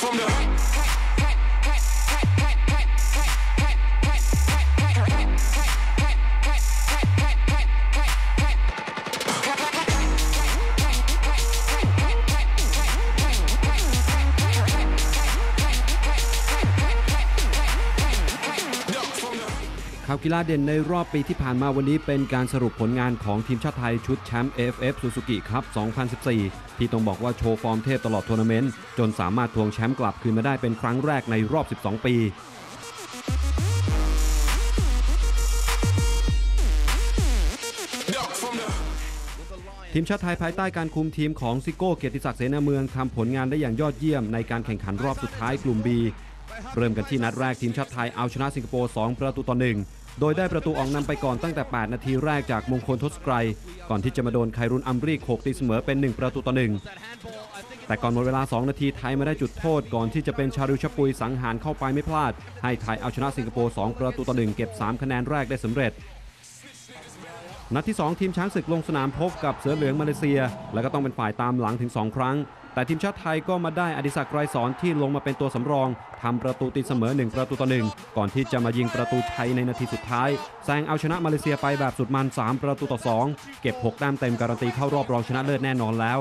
From the. ข่าวกีฬาเด่นในรอบปีที่ผ่านมาวันนี้เป็นการสรุปผลงานของทีมชาติไทยชุดแชมป์ AFF Suzuki ครับ 2014 ที่ต้องบอกว่าโชว์ฟอร์มเทพตลอดทัวร์นาเมนต์ จนสามารถทวงแชมป์กลับคืนมาได้เป็นครั้งแรกในรอบ 12 ปีทีมชาติไทยภายใต้การคุมทีมของซิโก้เกียรติศักดิ์เสนาเมืองทำผลงานได้อย่างยอดเยี่ยมในการแข่งขันรอบสุดท้ายกลุ่ม B เริ่มกันที่นัดแรกทีมชาติไทยเอาชนะสิงคโปร์ 2 ประตูต่อหนึ่ง โดยได้ประตูออกนำไปก่อนตั้งแต่ 8 นาทีแรกจากมงคลทศไกร ก่อนที่จะมาโดนไครุนอัมรีโขกตีเสมอเป็น 1 ประตูต่อหนึ่งแต่ก่อนหมดเวลา 2 นาทีไทยมาได้จุดโทษก่อนที่จะเป็นชาลิวชปุยสังหารเข้าไปไม่พลาด ให้ไทยเอาชนะสิงคโปร์ 2 ประตูต่อหนึ่งเก็บ 3 คะแนนแรกได้สำเร็จ นัดที่ 2 ทีมช้างศึกลงสนามพบกับเสือเหลืองมาเลเซีย และก็ต้องเป็นฝ่ายตามหลังถึง 2 ครั้ง แต่ทีมชาติไทยก็มาได้อดิศักดิ์ไกรสอนที่ลงมาเป็นตัวสำรองทำประตูตีเสมอ 1 ประตูต่อหนึ่งก่อนที่จะมายิงประตูชัยในนาทีสุดท้ายแซงเอาชนะมาเลเซียไปแบบสุดมัน 3 ประตูต่อ 2 เก็บ 6 แต้มเต็มการันตีเข้ารอบรองชนะเลิศแน่นอนแล้ว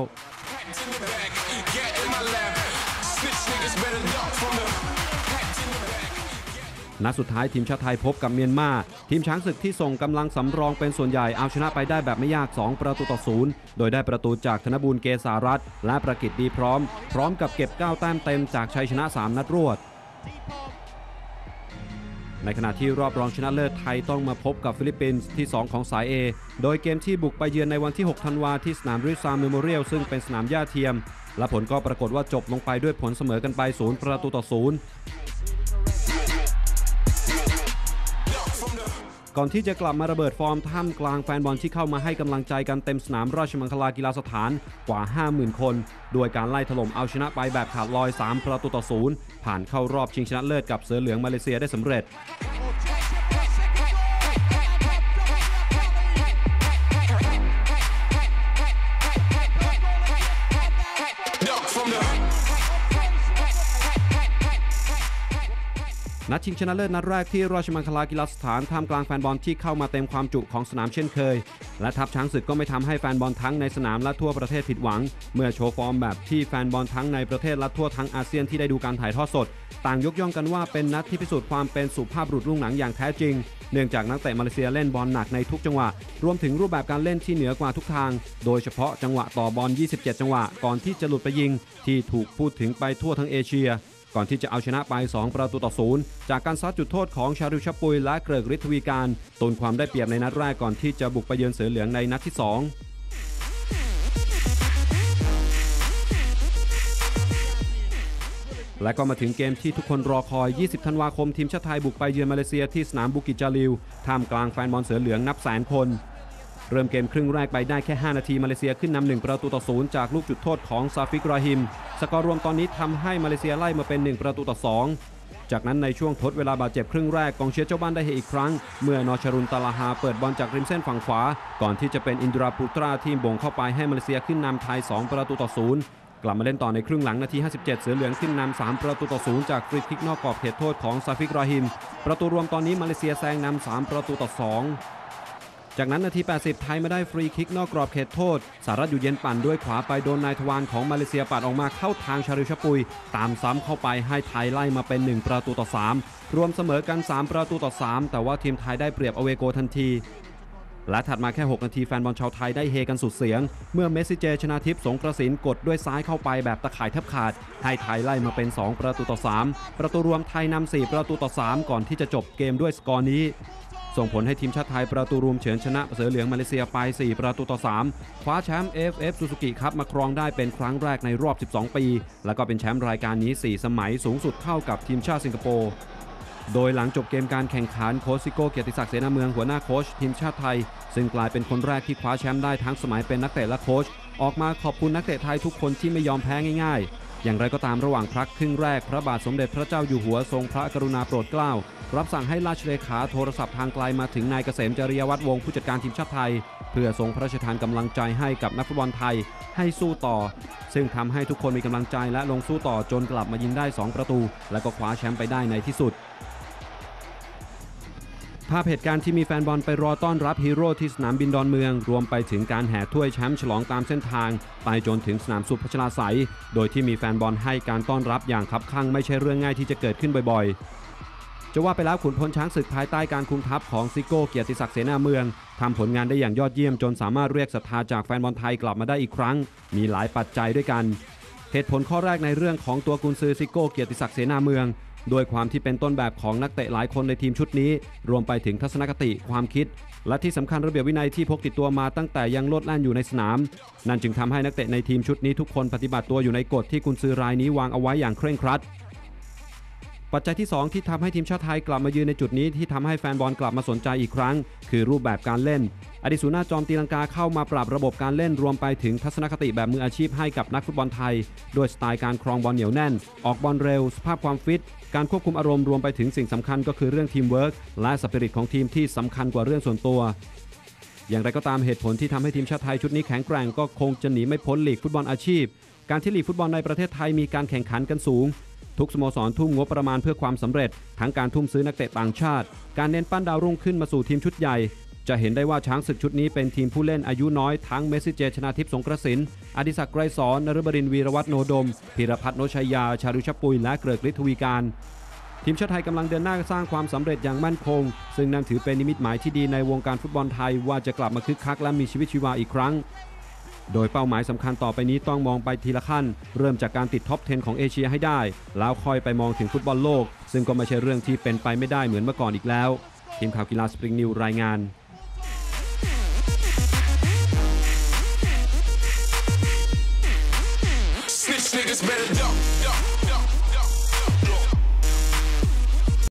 นัดสุดท้ายทีมชาติไทยพบกับเมียนมา ทีมช้างศึกที่ส่งกำลังสำรองเป็นส่วนใหญ่เอาชนะไปได้แบบไม่ยาก 2 ประตูต่อศูนย์โดยได้ประตูจากธนบูลเกษารัตและประกิตดีพร้อม พร้อมกับเก็บ9แต้มเต็มจากชัยชนะ 3 นัดรวด ในขณะที่รอบรองชนะเลิศไทยต้องมาพบกับฟิลิปปินส์ที่ 2 ของสาย A โดยเกมที่บุกไปเยือนในวันที่ 6 ธันวาที่สนามริซามเมโมเรียลซึ่งเป็นสนามหญ้าเทียม และผลก็ปรากฏว่าจบลงไปด้วยผลเสมอกันไป 0 ประตูต่อ 0 ก่อนที่จะกลับมาระเบิดฟอร์มท่ามกลางแฟนบอลที่เข้ามาให้กำลังใจกันเต็มสนามราชมังคลากีฬาสถานกว่า 50,000 คนด้วยการไล่ถล่มเอาชนะไปแบบขาดลอย 3 ประตูต่อศูนย์ผ่านเข้ารอบชิงชนะเลิศกับเสือเหลืองมาเลเซียได้สำเร็จ นัดชิงชนะเลิศนัดแรกที่ราชมังคลากีฬาสถานท่ามกลางแฟนบอลที่เข้ามาเต็มความจุของสนามเช่นเคย และทัพช้างศึกก็ไม่ทำให้แฟนบอลทั้งในสนามและทั่วประเทศผิดหวัง เมื่อโชว์ฟอร์มแบบที่แฟนบอลทั้งในประเทศและทั่วทั้งอาเซียนที่ได้ดูการถ่ายทอดสด ต่างยกย่องกันว่าเป็นนัดที่พิสูจน์ความเป็นสุภาพบุรุษรุ่งหนังอย่างแท้จริงเนื่องจากนักเตะมาเลเซียเล่นบอลหนักในทุกจังหวะ รวมถึงรูปแบบการเล่นที่เหนือกว่าทุกทาง โดยเฉพาะจังหวะต่อบอล 27 จังหวะ ก่อนที่จะหลุดไปยิง ที่ถูกพูดถึงไปทั่วทั้งเอเชีย ก่อนที่จะเอาชนะไป 2 ประตูต่อศูนย์จากการซัดจุดโทษของชาริวชปุยและเกริกฤทธวีการตุนความได้เปรียบในนัดแรกก่อนที่จะบุกไปเยือนเสือเหลืองในนัดที่ 2และก็มาถึงเกมที่ทุกคนรอคอย 20 ธันวาคมทีมชาติไทยบุกไปเยือนมาเลเซียที่สนามบุกิจจาริว ท่ามกลางแฟนบอลเสือเหลืองนับแสนคน เริ่มเกมครึ่งแรกไปได้แค่ 5 นาทีมาเลเซียขึ้นนำหนึ่งประตูต่อศูนย์จากลูกจุดโทษของซาฟิกราฮิม สกอร์รวมตอนนี้ทำให้มาเลเซียไล่มาเป็น 1 ประตูต่อ 2 จากนั้นในช่วงทดเวลาบาดเจ็บครึ่งแรกกองเชียร์เจ้าบ้านได้เฮอีกครั้ง เมื่อนอชรุนตาลาฮาเปิดบอลจากริมเส้นฝั่งขวา ก่อนที่จะเป็นอินดราปูตราที่บ่งเข้าไปให้มาเลเซียขึ้นนำไทย 2 ประตูต่อศูนย์กลับมาเล่นต่อในครึ่งหลังนาที 57 เสือเหลืองขึ้นนำ3ประตูต่อศูนย์จากฟรีคิกนอกกรอบเขตโทษของซาฟิกราฮิม ประตูรวมตอนนี้มาเลเซียแซงนำ3ประตูต่อ2 จากนั้นนาที 80 ไทยมาได้ฟรีคิกนอกกรอบเขตโทษ สารัตอยู่เย็นปั่นด้วยขวาไปโดนนายทวารของมาเลเซียปัดออกมาเข้าทางชาริวชปุย ตามซ้ำเข้าไปให้ไทยไล่มาเป็น 1 ประตูต่อ 3 รวมเสมอกัน 3 ประตูต่อ 3 แต่ว่าทีมไทยได้เปรียบอเวโกทันที และถัดมาแค่ 6 นาทีแฟนบอลชาวไทยได้เฮกันสุดเสียง เมื่อเมสซิเจชนาทิพย์สงกระสินกดด้วยซ้ายเข้าไปแบบตะข่ายแทบขาดให้ไทยไล่มาเป็น 2 ประตูต่อ 3 ประตูรวมไทยนำ4ประตูต่อ 3 ก่อนที่จะจบเกมด้วยสกอร์นี้ ส่งผลให้ทีมชาติไทยประตูรวมเฉือนชนะเสือเหลืองมาเลเซียไป 4 ประตูต่อ 3 คว้าแชมป์ AFF Suzuki ครับมาครองได้เป็นครั้งแรกในรอบ 12 ปี แล้วก็เป็นแชมป์รายการนี้ 4 สมัยสูงสุดเท่ากับทีมชาติสิงคโปร์โดยหลังจบเกมการแข่งขันโคชซิโก้เกียรติศักดิ์เสนาเมืองหัวหน้าโค้ชทีมชาติไทย ซึ่งกลายเป็นคนแรกที่คว้าแชมป์ได้ทั้งสมัยเป็นนักเตะและโค้ชออกมาขอบคุณนักเตะไทยทุกคนที่ไม่ยอมแพ้ง่ายๆ อย่างไรก็ตามระหว่างพักครึ่งแรกพระบาทสมเด็จพระเจ้าอยู่หัวทรงพระกรุณาโปรดเกล้า รับสั่งให้ราชเลขาโทรศัพท์ทางไกลมาถึงนายเกษมจริยวัฒน์วงศ์ผู้จัดการทีมชาติไทย เพื่อทรงพระราชทานกำลังใจให้กับนักฟุตบอลไทยให้สู้ต่อ ซึ่งทำให้ทุกคนมีกำลังใจและลงสู้ต่อจนกลับมายิงได้ 2 ประตู และก็คว้าแชมป์ไปได้ในที่สุด ภาพเหตุการณ์ที่มีแฟนบอลไปรอต้อนรับฮีโร่ที่สนามบินดอนเมือง รวมไปถึงการแห่ถ้วยแชมป์ฉลองตามเส้นทาง ไปจนถึงสนามสุพัชลาไสยโดยที่มีแฟนบอลให้การต้อนรับอย่างคับคั่งไม่ใช่เรื่องง่ายที่จะเกิดขึ้นบ่อยๆ จะว่าไปแล้วขุนพลช้างศึกภายใต้การคุมทัพของซิโก้เกียรติศักดิ์เสนาเมืองทำผลงานได้อย่างยอดเยี่ยมจนสามารถเรียกศรัทธาจากแฟนบอลไทยกลับมาได้อีกครั้ง มีหลายปัจจัยด้วยกัน เหตุผลข้อแรกในเรื่องของตัวกุนซือซิโก้เกียรติศักดิ์เสนาเมือง โดยความที่เป็นต้นแบบของนักเตะหลายคนในทีมชุดนี้ รวมไปถึงทัศนคติความคิด และที่สำคัญระเบียบวินัยที่พกติดตัวมาตั้งแต่ยังโลดแล่นอยู่ในสนาม นั่นจึงทำให้นักเตะในทีมชุดนี้ทุกคนปฏิบัติตัวอยู่ในกฎที่กุนซือรายนี้วางเอาไว้อย่างเคร่งครัด ปัจจัยที่ 2 ที่ทำให้ทีมชาติไทยกลับมายืนในจุดนี้ที่ทำให้แฟนบอลกลับมาสนใจอีกครั้ง คือรูปแบบการเล่น อดีตศูนย์หน้าจอมตีลังกาเข้ามาปรับระบบการเล่นรวมไปถึงทัศนคติแบบมืออาชีพให้กับนักฟุตบอลไทย โดยสไตล์การครองบอลเหนียวแน่น ออกบอลเร็ว สภาพความฟิต การควบคุมอารมณ์รวมไปถึงสิ่งสำคัญก็คือเรื่องทีมเวิร์กและสปิริตของทีมที่สำคัญกว่าเรื่องส่วนตัว อย่างไรก็ตามเหตุผลที่ทำให้ทีมชาติไทยชุดนี้แข็งแกร่งก็คงจะหนีไม่พ้นลีกฟุตบอลอาชีพ การที่ลีกฟุตบอลในประเทศไทยมีการแข่งขันกันสูง ทุกสโมสรทุ่มงบประมาณเพื่อความสำเร็จ ทั้งการทุ่มซื้อนักเตะต่างชาติ การเน้นปั้นดาวรุ่งขึ้นมาสู่ทีมชุดใหญ่ จะเห็นได้ว่าช้างศึกชุดนี้เป็นทีมผู้เล่นอายุน้อยทั้งเมสซิเจชนาทิพย์สงกระสินอดิศักดิ์ไกรสอนนฤบดินทร์วีรวัฒโนดมพีรพัฒน์โนชัยยา ชารุชปุยและเกริกฤทธวีการ ทีมชาติไทยกำลังเดินหน้าสร้างความสำเร็จอย่างมั่นคง ซึ่งนั่นถือเป็นนิมิตหมายที่ดีในวงการฟุตบอลไทยว่าจะกลับมาคึกคักและมีชีวิตชีวาอีกครั้ง โดยเป้าหมายสำคัญต่อไปนี้ต้องมองไปทีละขั้น เริ่มจากการติดท็อป 10 ของเอเชียให้ได้ แล้วค่อยไปมองถึงฟุตบอลโลก ซึ่งก็ไม่ใช่เรื่องที่เป็นไปไม่ได้เหมือนเมื่อก่อนอีกแล้ว ทีมข่าวกีฬาสปริงนิวรายงาน